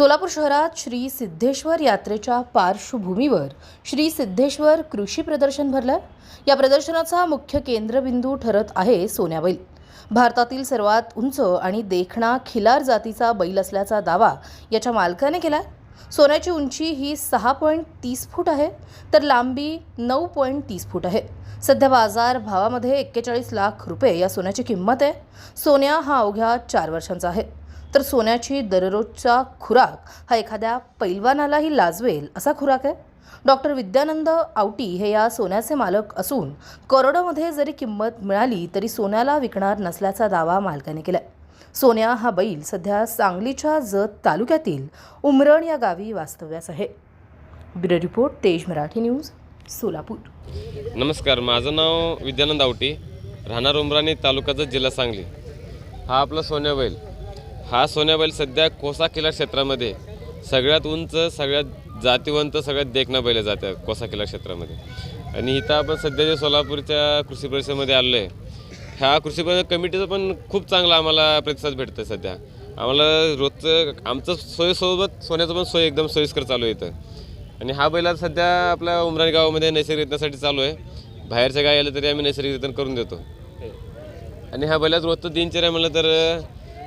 सोलापूर शहरात श्री सिद्धेश्वर यात्रेच्या पार्श्वभूमीवर श्री सिद्धेश्वर कृषी प्रदर्शन भरलं. या प्रदर्शनाचा मुख्य केंद्रबिंदू ठरत आहे सोन्याबैल भारतातील सर्वात उंच आणि देखणा खिलार जातीचा बैल असल्याचा दावा याच्या मालकाने केला सोन्याची उंची ही सहा पॉईंट तीस फूट आहे तर लांबी नऊ पॉईंट तीस फूट आहे. सध्या बाजार भावामध्ये एक्केचाळीस लाख रुपये या सोन्याची किंमत आहे. सोन्या हा अवघ्या चार वर्षांचा आहे. तर सोन्याची दररोजचा खुराक हा एखाद्या पैलवानालाही लाजवेल असा खुराक आहे? डॉक्टर विद्यानंद आवटी हे या सोन्याचे मालक असून करोडोमध्ये जरी किंमत मिळाली तरी सोन्याला विकणार नसल्याचा दावा मालकाने केला सोन्या हा बैल सध्या सांगलीच्या जत तालुक्यातील उमरण या गावी वास्तव्यास आहे. ब्युरो रिपोर्ट तेज मराठी न्यूज सोलापूर. नमस्कार माझं नाव विद्यानंद आवटी राहणार उमराणी तालुक्याचा जिल्हा सांगली. हा आपला सोन्या बैल. हा सोन्या बैल सध्या कोसा किल्ला क्षेत्रामध्ये सगळ्यात उंच सगळ्यात जातीवंत सगळ्यात देखणा बैल जात्या कोसा किल्ला क्षेत्रामध्ये. आणि इथं आपण सध्या जे सोलापूरच्या कृषी परिषदेमध्ये आलो आहे ह्या कृषी परिषद कमिटीचं पण खूप चांगला आम्हाला प्रतिसाद भेटतं सध्या. आम्हाला रोजचं आमचं सोयीसोबत सोन्याचं पण सोय एकदम सोयीस्कर चालू आहे इथं. आणि हा बैल सध्या आपल्या उमराणी गावामध्ये नैसर्गिकतेसाठी चालू आहे. बाहेरच्या गाय आलं तरी आम्ही नैसर्गिक करून देतो. आणि हा बैलाच रोजचं दिनचर्या म्हणलं तर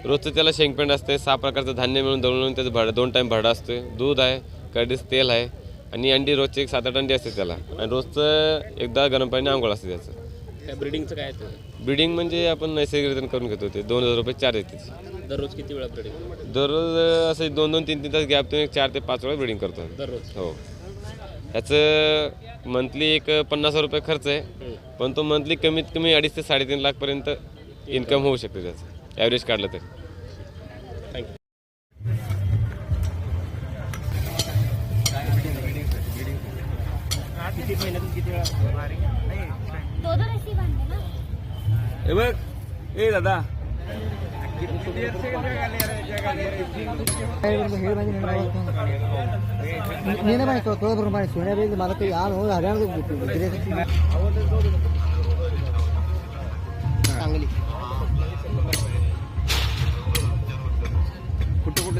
रोजचं त्याला शेंगपेंड असते सहा प्रकारचं धान्य मिळून दळून त्याचं भाडं दोन टाईम भाडं असते दूध आहे कडीस तेल आहे आणि अंडी रोजची एक सात आठ अंडी असते त्याला. आणि रोजचं एकदा गरम पाणी आंघोळ असते त्याचं. काय ब्रिडिंगचं काय त्याचं? ब्रिडिंग म्हणजे आपण नैसर्गिक करून घेतो ते. दोन हजार रुपये चार येते. दररोज किती वेळा ब्रिडिंग दररोज असं दोन दोन तीन तीन तास गॅप एक चार ते पाच वेळा ब्रिडिंग करतो दररोज? हो. ह्याचं मंथली एक पन्नास हजार रुपये खर्च आहे. पण तो मंथली कमीत कमी अडीच ते साडेतीन लाखपर्यंत इन्कम होऊ शकते त्याचं. ॲव्हरेज काढलं तर थँक्यू किती महिन्यातून किती वेळा दो दो रस्सी बांधले ना हे बघ ए दादा నేనే పని తోదపురం పని సోనియా బేగి మనకు యాను హర్యానా सांगली